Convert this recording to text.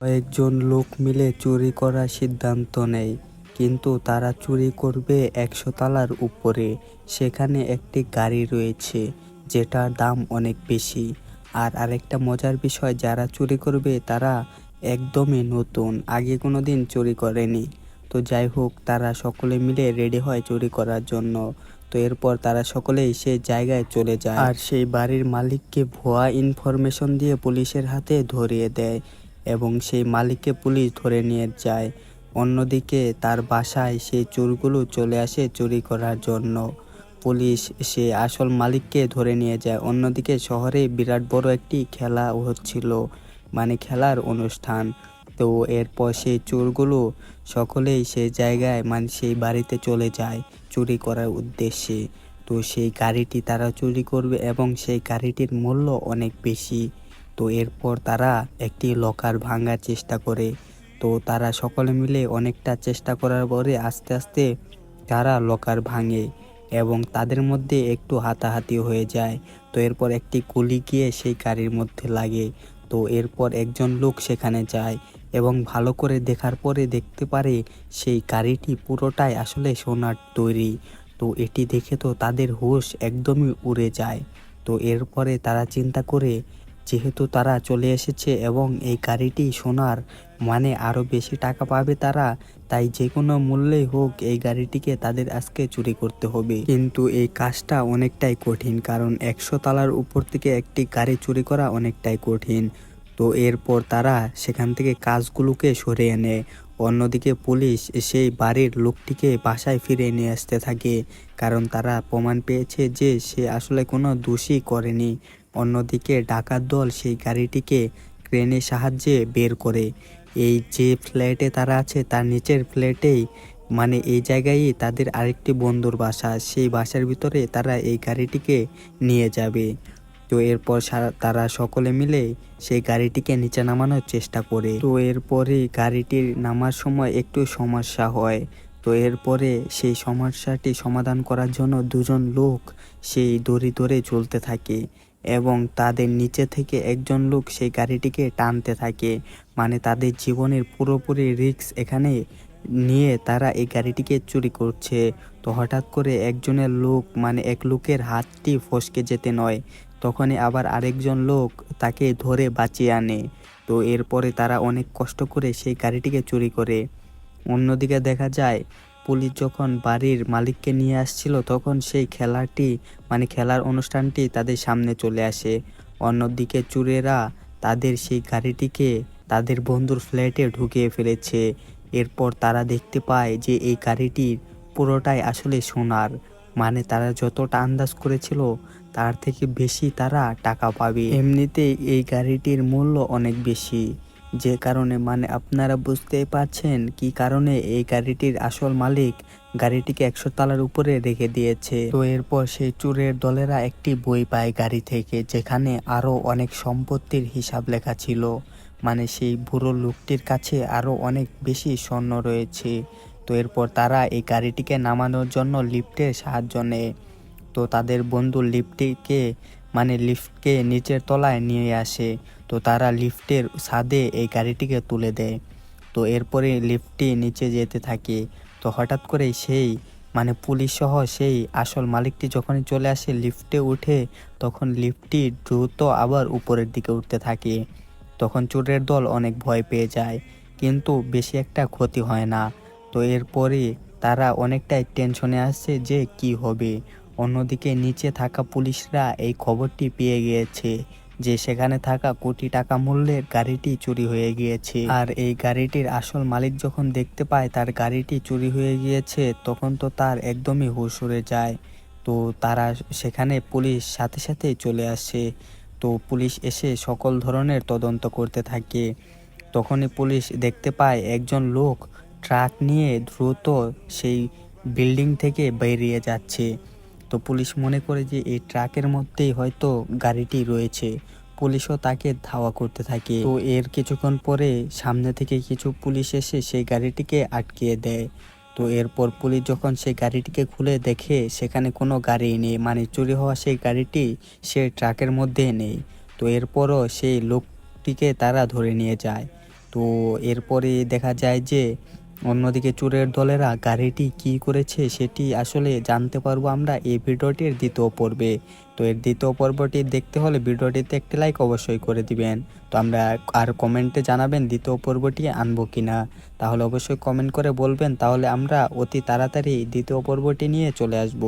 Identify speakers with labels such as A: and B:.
A: কয়েকজন লোক মিলে চুরি করার সিদ্ধান্ত নেয়। কিন্তু তারা চুরি করবে একশো তলার উপরে। সেখানে একটি গাড়ি রয়েছে, যেটার দাম অনেক বেশি। আর আরেকটা মজার বিষয়, যারা চুরি করবে তারা একদমই নতুন, আগে কোনো দিন চুরি করেনি। তো যাই হোক, তারা সকলে মিলে রেডি হয় চুরি করার জন্য। তো এরপর তারা সকলেই সেই জায়গায় চলে যায়। আর সেই বাড়ির মালিককে ভুয়া ইনফরমেশন দিয়ে পুলিশের হাতে ধরিয়ে দেয়। এবং সেই মালিককে পুলিশ ধরে নিয়ে যায়। অন্যদিকে তার বাসায় সেই চোরগুলো চলে আসে চুরি করার জন্য। পুলিশ সে আসল মালিককে ধরে নিয়ে যায়। অন্যদিকে শহরে বিরাট বড় একটি খেলা হচ্ছিল মানে খেলার অনুষ্ঠান। তো এরপর সেই চোরগুলো সকলেই সেই জায়গায় মানে সেই বাড়িতে চলে যায় চুরি করার উদ্দেশ্যে। তো সেই গাড়িটি তারা চুরি করবে এবং সেই গাড়িটির মূল্য অনেক বেশি। তো এরপর তারা একটি লকার ভাঙার চেষ্টা করে। তো তারা সকলে মিলে অনেকটা চেষ্টা করার পরে আস্তে আস্তে তারা লকার ভাঙে এবং তাদের মধ্যে একটু হাতাহাতি হয়ে যায়। তো এরপর একটি গুলি গিয়ে সেই গাড়ির মধ্যে লাগে। তো এরপর একজন লোক সেখানে যায় এবং ভালো করে দেখার পরে দেখতে পারে সেই গাড়িটি পুরোটাই আসলে সোনার তৈরি। তো এটি দেখে তো তাদের হুঁশ একদমই উড়ে যায়। তো এরপরে তারা চিন্তা করে যেহেতু তারা চলে এসেছে এবং এই গাড়িটি সোনার মানে আরও বেশি টাকা পাবে তারা, তাই যে কোনো মূল্যেই হোক এই গাড়িটিকে তাদের আজকে চুরি করতে হবে। কিন্তু এই কাজটা অনেকটাই কঠিন, কারণ একশো তালার উপর থেকে একটি গাড়ি চুরি করা অনেকটাই কঠিন। তো এরপর তারা সেখান থেকে কাজগুলোকে সরিয়ে নেয়। অন্যদিকে পুলিশ সেই বাড়ির লোকটিকে বাসায় ফিরে নিয়ে আসতে থাকে, কারণ তারা প্রমাণ পেয়েছে যে সে আসলে কোনো দোষই করেনি। অন্যদিকে ডাকাত দল সেই গাড়িটিকে ক্রেনের সাহায্যে বের করে। এই যে ফ্ল্যাটে তারা আছে, তার নিচের ফ্ল্যাটেই মানে এই জায়গায় তাদের আরেকটি বন্ধুর বাসা। সেই বাসার ভিতরে তারা এই গাড়িটিকে নিয়ে যাবে। তো এরপর তারা সকলে মিলে সেই গাড়িটিকে নিচে নামানোর চেষ্টা করে। তো এরপরে গাড়িটির নামার সময় একটু সমস্যা হয়। তো এরপরে সেই সমস্যাটি সমাধান করার জন্য দুজন লোক সেই দড়ি ধরে চলতে থাকে। এবং তাদের নিচে থেকে একজন লোক সেই গাড়িটিকে টানতে থাকে। মানে তাদের জীবনের পুরোপুরি রিস্ক এখানে নিয়ে তারা এই গাড়িটিকে চুরি করছে। তো হঠাৎ করে একজনের লোক মানে এক লোকের হাতটি ফসকে যেতে নয়, তখনই আবার আরেকজন লোক তাকে ধরে বাঁচিয়ে আনে। তো এরপরে তারা অনেক কষ্ট করে সেই গাড়িটিকে চুরি করে। অন্যদিকে দেখা যায় পুলিশ যখন বাড়ির মালিককে নিয়ে আসছিল, তখন সেই খেলাটি মানে খেলার অনুষ্ঠানটি তাদের সামনে চলে আসে। অন্যদিকে চুরেরা তাদের সেই গাড়িটিকে তাদের বন্ধুর ফ্ল্যাটে ঢুকিয়ে ফেলেছে। এরপর তারা দেখতে পায় যে এই গাড়িটির পুরোটাই আসলে সোনার মানে তারা যতটা আন্দাজ করেছিল, তার থেকে বেশি তারা টাকা পাবে। এমনিতেই এই গাড়িটির মূল্য অনেক বেশি। যে কারণে মানে আপনারা বুঝতেই পারছেন কি কারণে এই গাড়িটির আসল মালিক গাড়িটিকে একশো তালার উপরে রেখে দিয়েছে। তো এরপর সেই চোরের দলেরা একটি বই পায় গাড়ি থেকে, যেখানে আরও অনেক সম্পত্তির হিসাব লেখা ছিল। মানে সেই বুড়ো লোকটির কাছে আরও অনেক বেশি স্বর্ণ রয়েছে। তো এরপর তারা এই গাড়িটিকে নামানোর জন্য লিফটের সাহায্য নেয়। তো তাদের বন্ধু লিফটটিকে মানে লিফটকে নিচের তলায় নিয়ে আসে। তো তারা লিফটের ছাদে এই গাড়িটিকে তুলে দেয়। তো এরপরে লিফটটি নিচে যেতে থাকে। তো হঠাৎ করে সেই মানে পুলিশ সহ সেই আসল মালিকটি যখনই চলে আসে লিফটে উঠে, তখন লিফটটি দ্রুত আবার উপরের দিকে উঠতে থাকে। তখন চোরের দল অনেক ভয় পেয়ে যায়, কিন্তু বেশি একটা ক্ষতি হয় না। তো এরপরে তারা অনেকটাই টেনশনে আসছে যে কি হবে। অন্যদিকে নিচে থাকা পুলিশরা এই খবরটি পেয়ে গিয়েছে। যে সেখানে থাকা কোটি টাকা মূল্যের গাড়িটি চুরি হয়ে গিয়েছে। আর এই গাড়িটির আসল মালিক যখন দেখতে পায় তার গাড়িটি চুরি হয়ে গিয়েছে, তখন তো তার একদমই হুশ উড়ে যায়। তো তারা সেখানে পুলিশ সাথে সাথে চলে আসে। তো পুলিশ এসে সকল ধরনের তদন্ত করতে থাকে। তখনই পুলিশ দেখতে পায় একজন লোক ট্রাক নিয়ে দ্রুত সেই বিল্ডিং থেকে বেরিয়ে যাচ্ছে। তো পুলিশ মনে করে যে এই ট্রাকের মধ্যেই হয়তো গাড়িটি রয়েছে। পুলিশও তাকে ধাওয়া করতে থাকে। তো এর কিছুক্ষণ পরে সামনে থেকে কিছু পুলিশ এসে সেই গাড়িটিকে আটকিয়ে দেয়। তো এরপর পুলিশ যখন সেই গাড়িটিকে খুলে দেখে, সেখানে কোনো গাড়ি নেই মানে চুরি হওয়া সেই গাড়িটি সে ট্রাকের মধ্যে নেই। তো এরপরও সেই লোকটিকে তারা ধরে নিয়ে যায়। তো এরপরে দেখা যায় যে অন্যদিকে চোরের দলেরা গাড়িটি কি করেছে সেটি আসলে জানতে পারব আমরা এই ভিডিওটির দ্বিতীয় পর্বে। তো এর দ্বিতীয় পর্বটি দেখতে হলে ভিডিওটিতে একটি লাইক অবশ্যই করে দিবেন। তো আমরা আর কমেন্টে জানাবেন দ্বিতীয় পর্বটি আনব কিনা। তাহলে অবশ্যই কমেন্ট করে বলবেন, তাহলে আমরা অতি তাড়াতাড়ি দ্বিতীয় পর্বটি নিয়ে চলে আসব।